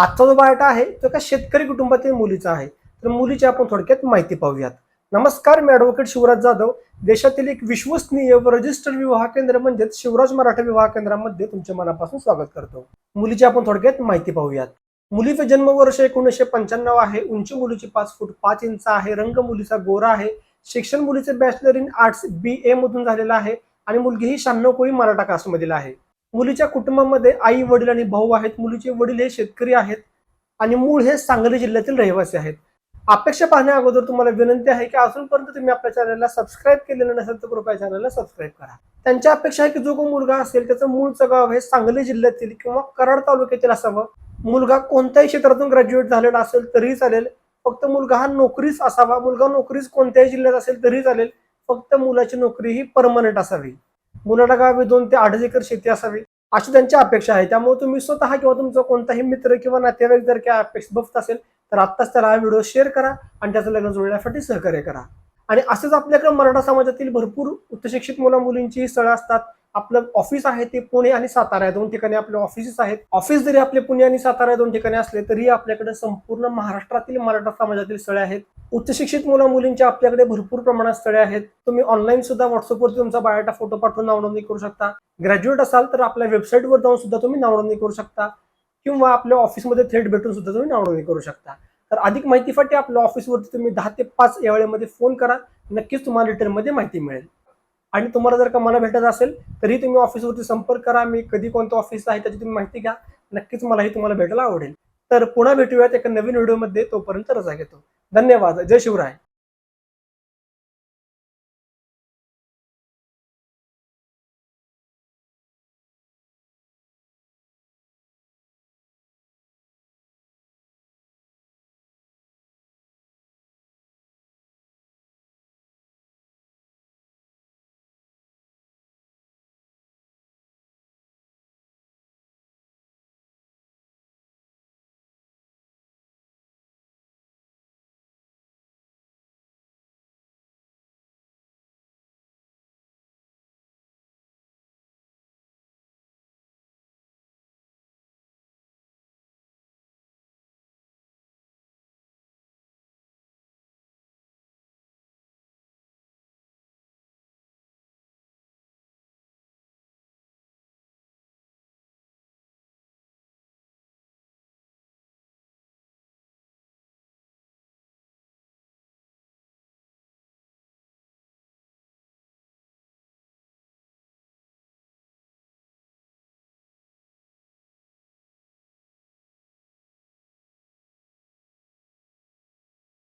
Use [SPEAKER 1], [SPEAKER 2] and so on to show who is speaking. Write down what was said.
[SPEAKER 1] आजचा जो बायोटा आहे तो एका शेतकरी कुटुंबातील मुलीचा आहे. तर मुलीची आपण थोडक्यात माहिती पाहूयात. नमस्कार मी ॲडव्होकेट शिवराज जाधव. देशातील एक विश्वसनीय व रजिस्टर्ड विवाह केंद्र म्हणजेच शिवराज मराठा विवाह केंद्रामध्ये तुमच्या मनापासून स्वागत करतो. मुलीची आपण थोडक्यात माहिती पाहूयात. मुलीचं जन्मवर्ष एकोणीसशे पंच्याण्णव आहे. उंची मुलीची पाच फूट पाच इंच आहे. रंग मुलीचा गोरा आहे. शिक्षण मुलीचे bachelor in arts B A मधून झालेलं आहे. आणि मुलगी ही शहाण्णव कोळी मराठा कास्टमधील आहे. मुलीच्या कुटुंबामध्ये आई वडील आणि भाऊ आहेत. मुलीचे वडील हे शेतकरी आहेत. आणि मूळ हे सांगली जिल्ह्यातील रहिवासी आहेत. अपेक्षा पाहण्या अगोदर तुम्हाला विनंती आहे की अजूनपर्यंत तुम्ही आपल्या चॅनलला सबस्क्राईब केलेलं नसेल तर कृपया चॅनलला सबस्क्राईब करा. त्यांच्या अपेक्षा आहे की जो कोण मुलगा असेल त्याचं मूळचं गाव हे सांगली जिल्ह्यातील किंवा कराड तालुक्यातील असावं. मुलगा कोणत्याही क्षेत्रातून ग्रॅज्युएट झालेला असेल तरीही चालेल. फक्त मुलगा हा नोकरीच असावा. मुलगा नोकरीच कोणत्याही जिल्ह्यात असेल तरी चालेल. फक्त मुलाची नोकरी ही परमनंट असावी. मुलाला गावी दोन ते अडीच एकर शेती असावी अशी त्यांची अपेक्षा आहे. त्यामुळे तुम्ही स्वतः किंवा तुमचा कोणताही मित्र किंवा नातेवाईक जर काय अपेक्षा बघत असेल तर आत्ताच त्याला हा व्हिडिओ शेअर करा आणि त्याचं लग्न जुळण्यासाठी सहकार्य करा. आणि असेच आपल्याकडे मराठा समाजातील भरपूर उच्चशिक्षित मुला मुलींची स्थळं असतात. आपलं ऑफिस आहे ते पुणे आणि सातारा या दोन ठिकाणी आपले ऑफिसेस आहेत. ऑफिस जरी आपले पुणे आणि सातारा या दोन ठिकाणी असले तरी आपल्याकडे संपूर्ण महाराष्ट्रातील मराठा समाजातील स्थळे आहेत. उच्च शिक्षित मुला मुलींच्या आपल्याकडे भरपूर प्रमाणात स्थळे आहेत. तुम्ही ऑनलाईन सुद्धा व्हॉट्सअपवरती तुमचा बायोटा फोटो पाठवून नावनोंदणी करू शकता. ग्रॅज्युएट असाल तर आपल्या वेबसाईटवर जाऊन सुद्धा तुम्ही नावनोंदणी करू शकता. किंवा आपल्या ऑफिसमध्ये थेट भेटून सुद्धा तुम्ही नावनोंदणी करू शकता. तर अधिक माहितीसाठी आपल्या ऑफिसवरती तुम्ही दहा ते पाच या वेळेमध्ये फोन करा. नक्कीच तुम्हाला डिटेलमध्ये माहिती मिळेल. आणि तुम्हाला जर का मला भेटत असेल तरी तुम्ही ऑफिसवरती संपर्क करा. मी कधी कोणतं ऑफिस आहे त्याची तुम्ही माहिती घ्या. नक्कीच मलाही तुम्हाला भेटायला आवडेल. तर पुन्हा भेटूयात एका नवीन व्हिडिओमध्ये तोपर्यंत रजा घेतो. धन्यवाद. जय शिवराय.